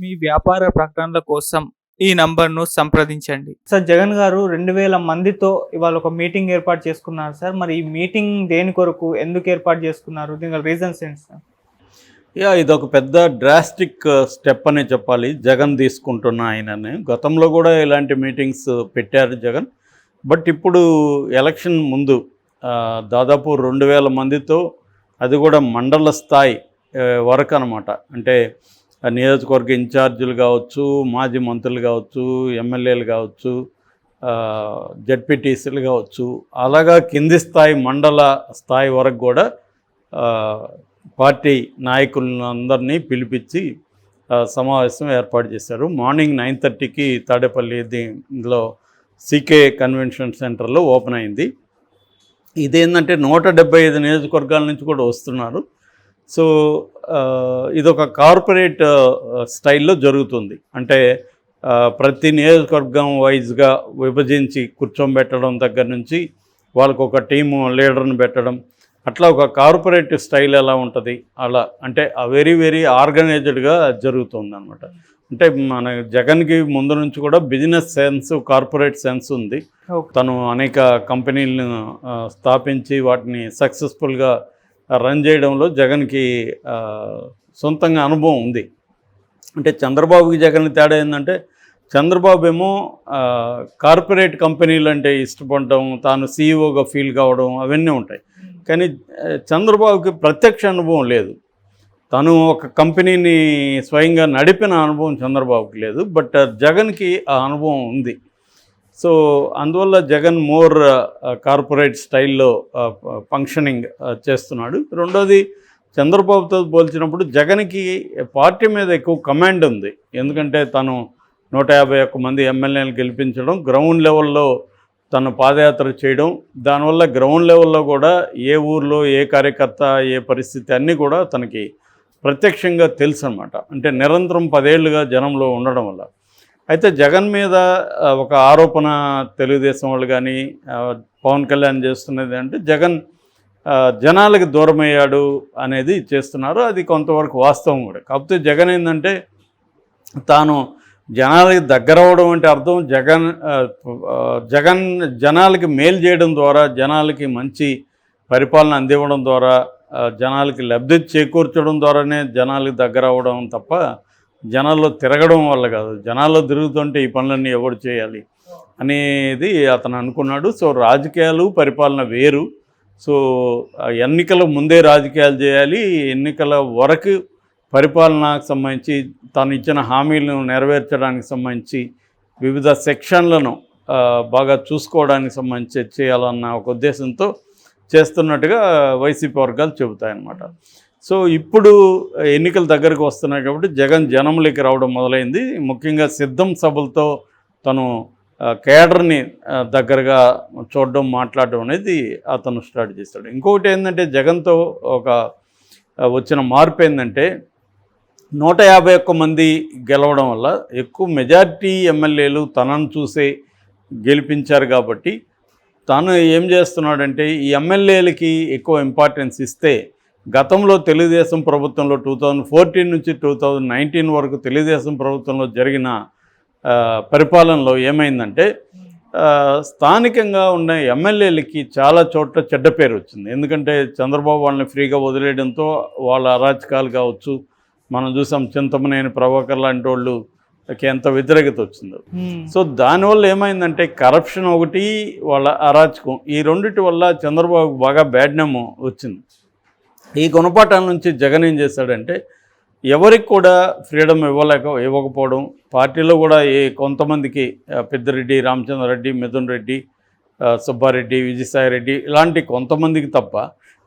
మీ వ్యాపార ప్రకటనల కోసం ఈ నంబర్ను సంప్రదించండి. సార్ జగన్ గారు రెండు వేల మందితో ఇవాళ ఒక మీటింగ్ ఏర్పాటు చేసుకున్నారు సార్. మరి ఈ మీటింగ్ దేని కొరకు ఎందుకు ఏర్పాటు చేసుకున్నారు? దీనికి రీజన్స్ ఏంటి సార్? యా ఇది ఒక పెద్ద డ్రాస్టిక్ స్టెప్ అనే చెప్పాలి. జగన్ తీసుకుంటున్న ఆయనని. గతంలో కూడా ఇలాంటి మీటింగ్స్ పెట్టారు జగన్. బట్ ఇప్పుడు ఎలక్షన్ ముందు దాదాపు రెండు వేల మందితో అది కూడా మండల స్థాయి వరకు అనమాట అంటే నియోజకవర్గ ఇన్ఛార్జీలు కావచ్చు మాజీ మంత్రులు కావచ్చు ఎమ్మెల్యేలు కావచ్చు జడ్పీటీసీలు కావచ్చు అలాగా కింది స్థాయి మండల స్థాయి వరకు కూడా పార్టీ నాయకులందరినీ పిలిపించి సమావేశం ఏర్పాటు చేశారు. మార్నింగ్ నైన్ థర్టీకి తాడేపల్లి దీనిలో సీకే కన్వెన్షన్ సెంటర్లో ఓపెన్ అయింది. ఇదేంటంటే నూట డెబ్బై ఐదు నియోజకవర్గాల నుంచి కూడా వస్తున్నారు. సో ఇదొక కార్పొరేట్ స్టైల్లో జరుగుతుంది. అంటే ప్రతి నియోజకవర్గం వైజ్గా విభజించి కూర్చోబెట్టడం దగ్గర నుంచి వాళ్ళకు ఒక టీము లీడర్ని పెట్టడం అట్లా ఒక కార్పొరేట్ స్టైల్ ఎలా ఉంటుంది? అలా అంటే వెరీ వెరీ ఆర్గనైజ్డ్గా జరుగుతుంది అనమాట అంటే మన జగన్కి ముందు నుంచి కూడా బిజినెస్ సెన్స్ కార్పొరేట్ సెన్స్ ఉంది. తను అనేక కంపెనీలను స్థాపించి వాటిని సక్సెస్ఫుల్గా రన్ చేయడంలో జగన్కి సొంతంగా అనుభవం ఉంది. అంటే చంద్రబాబుకి జగన్ తేడా ఏంటంటే చంద్రబాబు ఏమో కార్పొరేట్ కంపెనీలు అంటే ఇష్టపడడం తాను సీఈఓగా ఫీల్ కావడం అవన్నీ ఉంటాయి. కానీ చంద్రబాబుకి ప్రత్యక్ష అనుభవం లేదు. తను ఒక కంపెనీని స్వయంగా నడిపిన అనుభవం చంద్రబాబుకి లేదు. బట్ జగన్కి ఆ అనుభవం ఉంది. సో అందువల్ల జగన్ మోర్ కార్పొరేట్ స్టైల్లో ఫంక్షనింగ్ చేస్తున్నాడు. రెండోది చంద్రబాబుతో పోల్చినప్పుడు జగన్కి పార్టీ మీద ఎక్కువ కమాండ్ ఉంది. ఎందుకంటే తను నూట యాభై ఒక్క మంది ఎమ్మెల్యేలు గెలిపించడం గ్రౌండ్ లెవెల్లో తను పాదయాత్ర చేయడం దానివల్ల గ్రౌండ్ లెవెల్లో కూడా ఏ ఊర్లో ఏ కార్యకర్త ఏ పరిస్థితి అన్నీ కూడా తనకి ప్రత్యక్షంగా తెలుసు అనమాట అంటే నిరంతరం పదేళ్ళుగా జనంలో ఉండడం వల్ల. అయితే జగన్ మీద ఒక ఆరోపణ తెలుగుదేశం వాళ్ళు కానీ పవన్ కళ్యాణ్ చేస్తున్నది అంటే జగన్ జనాలకు దూరమయ్యాడు అనేది చేస్తున్నారు. అది కొంతవరకు వాస్తవం కూడా. కాకపోతే జగన్ ఏంటంటే తాను జనాలకి దగ్గర అవ్వడం అంటే అర్థం. జగన్ జగన్ జనాలకి మేలు చేయడం ద్వారా జనాలకి మంచి పరిపాలన అందివ్వడం ద్వారా జనాలకి లబ్ధి చేకూర్చడం ద్వారానే జనాలకి దగ్గర అవడం తప్ప జనాల్లో తిరగడం వల్ల కాదు. జనాల్లో తిరుగుతుంటే ఈ పనులన్నీ ఎవరు చేయాలి అనేది అతను అనుకున్నాడు. సో రాజకీయాలు పరిపాలన వేరు. సో ఎన్నికల ముందే రాజకీయాలు చేయాలి. ఎన్నికల వరకు పరిపాలనకు సంబంధించి తాను ఇచ్చిన హామీలను నెరవేర్చడానికి సంబంధించి వివిధ సెక్షన్లను బాగా చూసుకోవడానికి సంబంధించి చేయాలన్న ఒక ఉద్దేశంతో చేస్తున్నట్టుగా వైసీపీ వర్గాలు చెబుతాయన్నమాట. సో ఇప్పుడు ఎన్నికల దగ్గరకు వస్తున్నాయి కాబట్టి జగన్ జనంలోకి రావడం మొదలైంది. ముఖ్యంగా సిద్ధం సభలతో తను కేడర్ని దగ్గరగా చూడడం మాట్లాడడం అనేది అతను స్టార్ట్ చేస్తాడు ఇంకొకటి ఏంటంటే జగన్తో ఒక వచ్చిన మార్పు ఏంటంటే నూట యాభై ఒక్క మంది గెలవడం వల్ల ఎక్కువ మెజారిటీ ఎమ్మెల్యేలు తనను చూసే గెలిపించారు కాబట్టి తాను ఏం చేస్తున్నాడంటే ఈ ఎమ్మెల్యేలకి ఎక్కువ ఇంపార్టెన్స్ ఇస్తే గతంలో తెలుగుదేశం ప్రభుత్వంలో టూ థౌజండ్ ఫోర్టీన్ నుంచి టూ థౌజండ్ నైన్టీన్ వరకు తెలుగుదేశం ప్రభుత్వంలో జరిగిన పరిపాలనలో ఏమైందంటే స్థానికంగా ఉన్న ఎమ్మెల్యేలకి చాలా చోట్ల చెడ్డ పేరు వచ్చింది. ఎందుకంటే చంద్రబాబు వాళ్ళని ఫ్రీగా వదిలేయడంతో వాళ్ళ అరాచకాలు కావచ్చు మనం చూసాం చింతమనేని ప్రభాకర్ లాంటి వాళ్ళు ఎంత వ్యతిరేకత వచ్చిందో. సో దానివల్ల ఏమైందంటే కరప్షన్ ఒకటి వాళ్ళ అరాచకం ఈ రెండిటి వల్ల చంద్రబాబు బాగా బ్యాడ్ నేమ్ వచ్చింది. ఈ గుణపాఠాల నుంచి జగన్ ఏం చేశాడంటే ఎవరికి కూడా ఫ్రీడమ్ ఇవ్వలేక ఇవ్వకపోవడం పార్టీలో కూడా ఏ కొంతమందికి పెద్దిరెడ్డి రామచంద్రరెడ్డి మిథున్ రెడ్డి సుబ్బారెడ్డి విజయసాయిరెడ్డి ఇలాంటి కొంతమందికి తప్ప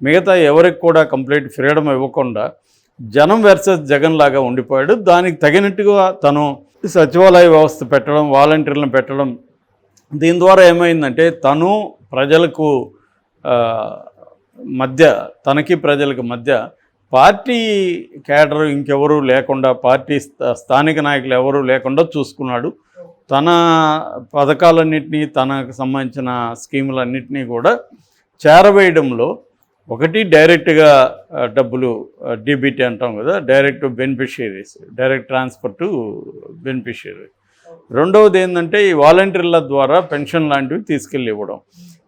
మిగతా ఎవరికి కూడా కంప్లీట్ ఫ్రీడమ్ ఇవ్వకుండా జనం వెర్సెస్ జగన్ లాగా ఉండిపోయాడు. దానికి తగినట్టుగా తను సచివాలయ వ్యవస్థ పెట్టడం వాలంటీర్లను పెట్టడం దీని ద్వారా ఏమైందంటే తను ప్రజలకు మధ్య తనకి ప్రజలకు మధ్య పార్టీ కేడర్ ఇంకెవరూ లేకుండా పార్టీ స్థా- స్థానిక నాయకులు ఎవరూ లేకుండా చూసుకున్నాడు. తన పథకాలన్నింటినీ తనకు సంబంధించిన స్కీములన్నింటినీ కూడా చేరవేయడంలో ఒకటి డైరెక్ట్గా డబ్బులు డీబీటీ అంటాం కదా direct beneficiaries direct transfer to beneficiary రెండవది ఏంటంటే ఈ వాలంటీర్ల ద్వారా పెన్షన్ లాంటివి తీసుకెళ్ళి ఇవ్వడం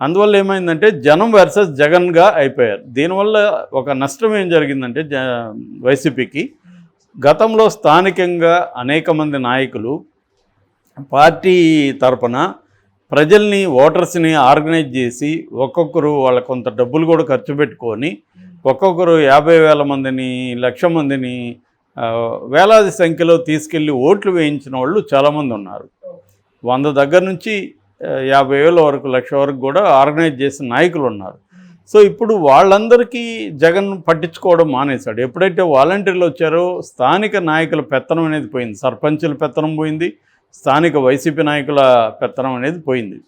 అందువల్ల ఏమైందంటే జనం వర్సెస్ జగన్గా అయిపోయారు. దీనివల్ల ఒక నష్టం ఏం జరిగిందంటే జ వైసీపీకి గతంలో స్థానికంగా అనేక మంది నాయకులు పార్టీ తరపున ప్రజల్ని ఓటర్స్ని ఆర్గనైజ్ చేసి ఒక్కొక్కరు వాళ్ళ కొంత డబ్బులు కూడా ఖర్చు పెట్టుకొని ఒక్కొక్కరు యాభై వేల మందిని లక్ష మందిని వేలాది సంఖ్యలో తీసుకెళ్ళి ఓట్లు వేయించిన వాళ్ళు చాలామంది ఉన్నారు. వంద దగ్గర నుంచి యాభై వేల వరకు లక్ష వరకు కూడా ఆర్గనైజ్ చేసిన నాయకులు ఉన్నారు. సో ఇప్పుడు వాళ్ళందరికీ జగన్ పట్టించుకోవడం మానేశాడు. ఎప్పుడైతే వాలంటీర్లు వచ్చారో స్థానిక నాయకుల పెత్తనం అనేది పోయింది. సర్పంచుల పెత్తనం పోయింది. స్థానిక వైసీపీ నాయకుల పెత్తనం అనేది పోయింది.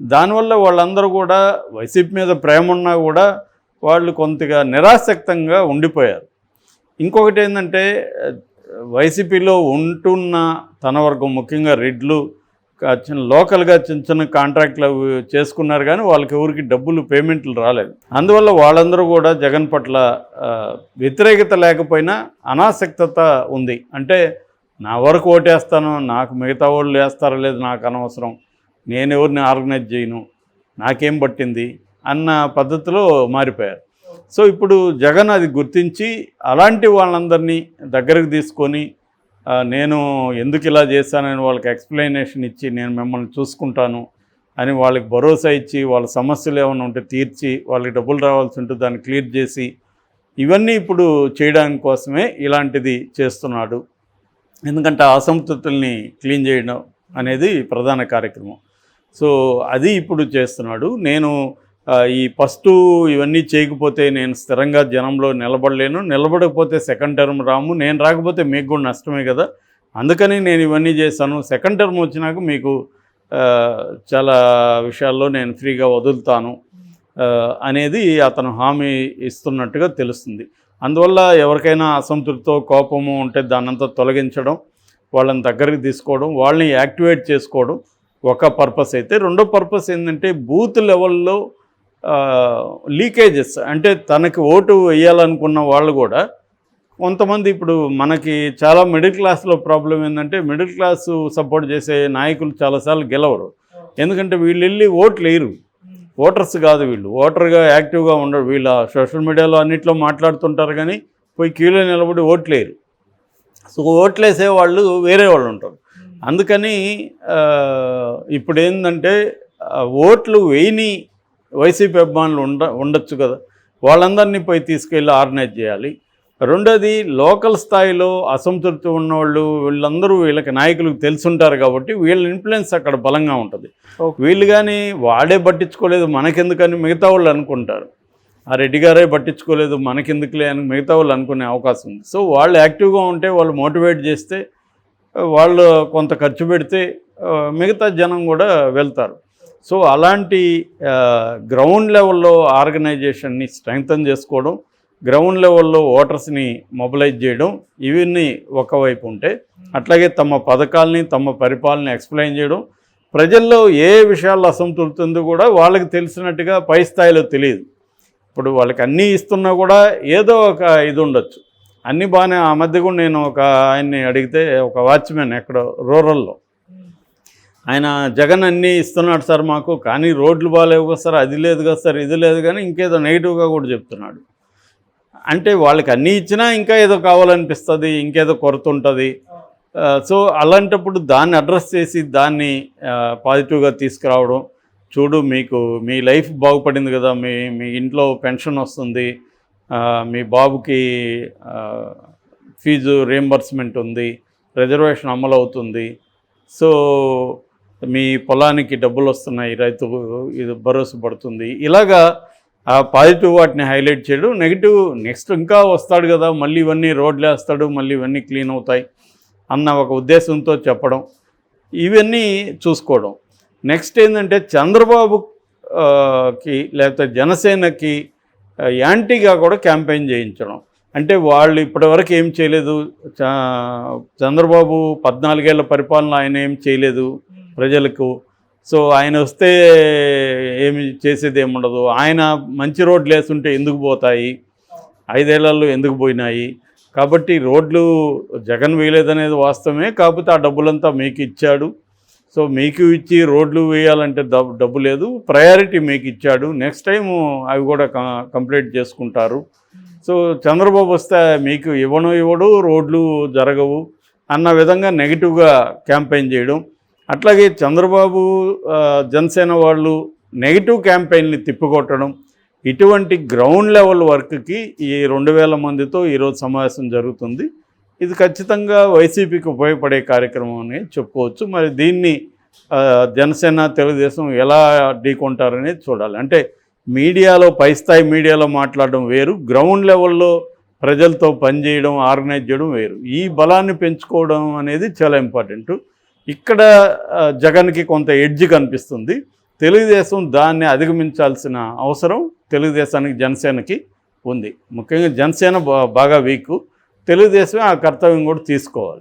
దానివల్ల వాళ్ళందరూ కూడా వైసీపీ మీద ప్రేమ ఉన్నా కూడా వాళ్ళు కొంతగా నిరాసక్తంగా ఉండిపోయారు. ఇంకొకటి ఏంటంటే వైసీపీలో ఉంటున్న తన వర్గం ముఖ్యంగా రెడ్లు చిన్న లోకల్గా చిన్న చిన్న కాంట్రాక్ట్లు అవి చేసుకున్నారు కానీ వాళ్ళకి ఎవరికి డబ్బులు పేమెంట్లు రాలేదు. అందువల్ల వాళ్ళందరూ కూడా జగన్ పట్ల వ్యతిరేకత లేకపోయినా అనాసక్తత ఉంది. అంటే నా వరకు ఓటేస్తాను నాకు మిగతా వాళ్ళు వేస్తారో లేదు నాకు అనవసరం. నేను ఎవరిని ఆర్గనైజ్ చేయను నాకేం పట్టింది అన్న పద్ధతిలో మారిపోయారు. సో ఇప్పుడు జగన్ అది గుర్తించి అలాంటి వాళ్ళందరినీ దగ్గరకు తీసుకొని నేను ఎందుకు ఇలా చేశానని వాళ్ళకి ఎక్స్ప్లెనేషన్ ఇచ్చి నేను మిమ్మల్ని చూసుకుంటాను అని వాళ్ళకి భరోసా ఇచ్చి వాళ్ళ సమస్యలు ఏమైనా ఉంటే తీర్చి వాళ్ళకి డబ్బులు రావాల్సి ఉంటే దాన్ని క్లియర్ చేసి ఇవన్నీ ఇప్పుడు చేయడానికి కోసమే ఇలాంటిది చేస్తున్నాడు. ఎందుకంటే ఆ అసంతృప్తుల్ని క్లీన్ చేయడం అనేది ప్రధాన కార్యక్రమం. సో అది ఇప్పుడు చేస్తున్నాడు. నేను ఈ ఫస్ట్ ఇవన్నీ చేయకపోతే నేను స్థిరంగా జనంలో నిలబడలేను. నిలబడకపోతే సెకండ్ టర్మ్ రాము. నేను రాకపోతే మీకు కూడా నష్టమే కదా. అందుకని నేను ఇవన్నీ చేశాను. సెకండ్ టర్మ్ వచ్చినాక మీకు చాలా విషయాల్లో నేను ఫ్రీగా వదులుతాను అనేది అతను హామీ ఇస్తున్నట్టుగా తెలుస్తుంది. అందువల్ల ఎవరికైనా అసంతృప్తో కోపము ఉంటే దాన్నంతా తొలగించడం వాళ్ళని దగ్గరికి తీసుకోవడం వాళ్ళని యాక్టివేట్ చేసుకోవడం ఒక పర్పస్ అయితే. రెండో పర్పస్ ఏంటంటే బూత్ లెవెల్లో లీకేజెస్ అంటే తనకి ఓటు వేయాలనుకున్న వాళ్ళు కూడా కొంతమంది ఇప్పుడు మనకి చాలా మిడిల్ క్లాస్లో ప్రాబ్లం ఏంటంటే మిడిల్ క్లాస్ సపోర్ట్ చేసే నాయకులు చాలాసార్లు గెలవరు. ఎందుకంటే వీళ్ళు వెళ్ళి ఓట్లు వేయరు. ఓటర్స్ కాదు వీళ్ళు. ఓటర్గా యాక్టివ్గా ఉండరు. వీళ్ళ సోషల్ మీడియాలో అన్నింటిలో మాట్లాడుతుంటారు కానీ పోయి క్యూలో నిలబడి ఓట్లు వేయరు. సో ఓట్లు వేసే వాళ్ళు వేరే వాళ్ళు ఉంటారు. అందుకని ఇప్పుడు ఏంటంటే ఓట్లు వేయని వైసీపీ అభిమానులు ఉండ ఉండొచ్చు కదా. వాళ్ళందరినీ పోయి తీసుకెళ్ళి ఆర్గనైజ్ చేయాలి. రెండోది లోకల్ స్థాయిలో అసంతృప్తి ఉన్నవాళ్ళు వీళ్ళందరూ వీళ్ళకి నాయకులకు తెలుసుంటారు కాబట్టి వీళ్ళ ఇన్ఫ్లుయెన్స్ అక్కడ బలంగా ఉంటుంది. వీళ్ళు కానీ వాడే పట్టించుకోలేదు మనకెందుకని మిగతా వాళ్ళు అనుకుంటారు. ఆ రెడ్డి గారే పట్టించుకోలేదు మనకెందుకులే అని మిగతా వాళ్ళు అనుకునే అవకాశం ఉంది. సో వాళ్ళు యాక్టివ్గా ఉంటే వాళ్ళు మోటివేట్ చేస్తే వాళ్ళు కొంత ఖర్చు పెడితే మిగతా జనం కూడా వెళ్తారు. సో అలాంటి గ్రౌండ్ లెవెల్లో ఆర్గనైజేషన్ని స్ట్రెంగ్తన్ చేసుకోవడం గ్రౌండ్ లెవెల్లో ఓటర్స్ని మొబిలైజ్ చేయడం ఇవన్నీ ఒకవైపు ఉంటే అట్లాగే తమ పథకాల్ని తమ పరిపాలన ఎక్స్ప్లెయిన్ చేయడం ప్రజల్లో ఏ విషయాల్లో అసంతృప్తి ఉందో కూడా వాళ్ళకి తెలిసినట్టుగా పై స్థాయిలో తెలియదు. ఇప్పుడు వాళ్ళకి అన్నీ ఇస్తున్నా కూడా ఏదో ఒక ఇది ఉండొచ్చు. అన్నీ బాగానే ఆ మధ్య కూడా నేను ఒక ఆయన్ని అడిగితే ఒక వాచ్మెన్ ఎక్కడ రూరల్లో. ఆయన జగన్ అన్నీ ఇస్తున్నాడు సార్ మాకు కానీ రోడ్లు బాగాలేవు కదా సార్ అది లేదు కదా సార్ ఇది లేదు కానీ ఇంకేదో నెగిటివ్గా కూడా చెప్తున్నాడు. అంటే వాళ్ళకి అన్నీ ఇచ్చినా ఇంకా ఏదో కావాలనిపిస్తుంది ఇంకేదో కొరత ఉంటుంది సో అలాంటప్పుడు దాన్ని అడ్రస్ చేసి దాన్ని పాజిటివ్గా తీసుకురావడం చూడు మీకు మీ లైఫ్ బాగుపడింది కదా మీ మీ ఇంట్లో పెన్షన్ వస్తుంది మీ బాబుకి ఫీజు రియంబర్స్మెంట్ ఉంది రిజర్వేషన్ అమలు అవుతుంది సో మీ పొలానికి డబ్బులు వస్తున్నాయి రైతు ఇది భరోసా పడుతుంది. ఇలాగా ఆ పాజిటివ్ వాటిని హైలైట్ చేయడం నెగిటివ్ నెక్స్ట్ ఇంకా వస్తాడు కదా మళ్ళీ ఇవన్నీ రోడ్లు వేస్తాడు మళ్ళీ ఇవన్నీ క్లీన్ అవుతాయి అన్న ఒక ఉద్దేశంతో చెప్పడం ఇవన్నీ చూసుకోవడం. నెక్స్ట్ ఏంటంటే చంద్రబాబుకి లేకపోతే జనసేనకి యాంటీగా కూడా క్యాంపెయిన్ చేయించడం. అంటే వాళ్ళు ఇప్పటివరకు ఏం చేయలేదు చంద్రబాబు పద్నాలుగేళ్ళ పరిపాలన ఆయన ఏం చేయలేదు ప్రజలకు. సో ఆయన వస్తే ఏమి చేసేది ఏముండదు. ఆయన మంచి రోడ్లు వేస్తుంటే ఎందుకు పోతాయి? ఐదేళ్ళలో ఎందుకు పోయినాయి? కాబట్టి రోడ్లు జగన్ వేయలేదనేది వాస్తవమే. కాకపోతే ఆ డబ్బులంతా మీకు ఇచ్చాడు. సో మీకు ఇచ్చి రోడ్లు వేయాలంటే డబ్బు డబ్బు లేదు. ప్రయారిటీ మీకు ఇచ్చాడు. నెక్స్ట్ టైం అవి కూడా క- కంప్లీట్ చేసుకుంటారు. సో చంద్రబాబు వస్తే మీకు ఇవ్వను ఇవ్వడు రోడ్లు జరగవు అన్న విధంగా నెగిటివ్గా క్యాంపెయిన్ చేయడం. అట్లాగే చంద్రబాబు జనసేన వాళ్ళు నెగిటివ్ క్యాంపెయిన్ని తిప్పికొట్టడం ఇటువంటి గ్రౌండ్ లెవెల్ వర్క్కి ఈ రెండు వేల మందితో ఈరోజు సమావేశం జరుగుతుంది. ఇది ఖచ్చితంగా వైసీపీకి ఉపయోగపడే కార్యక్రమం అని చెప్పుకోవచ్చు. మరి దీన్ని జనసేన తెలుగుదేశం ఎలా ఢీకొంటారనేది చూడాలి. అంటే మీడియాలో పై స్థాయి మీడియాలో మాట్లాడడం వేరు గ్రౌండ్ లెవెల్లో ప్రజలతో పనిచేయడం ఆర్గనైజ్ చేయడం వేరు. ఈ బలాన్ని పెంచుకోవడం అనేది చాలా ఇంపార్టెంట్. ఇక్కడ జగన్కి కొంత ఎడ్జ్ కనిపిస్తుంది. తెలుగుదేశం దాన్ని అధిగమించాల్సిన అవసరం తెలుగుదేశానికి జనసేనకి ఉంది. ముఖ్యంగా జనసేన బా- బాగా వీక్. తెలుగుదేశమే ఆ కర్తవ్యం కూడా తీసుకోవాలి.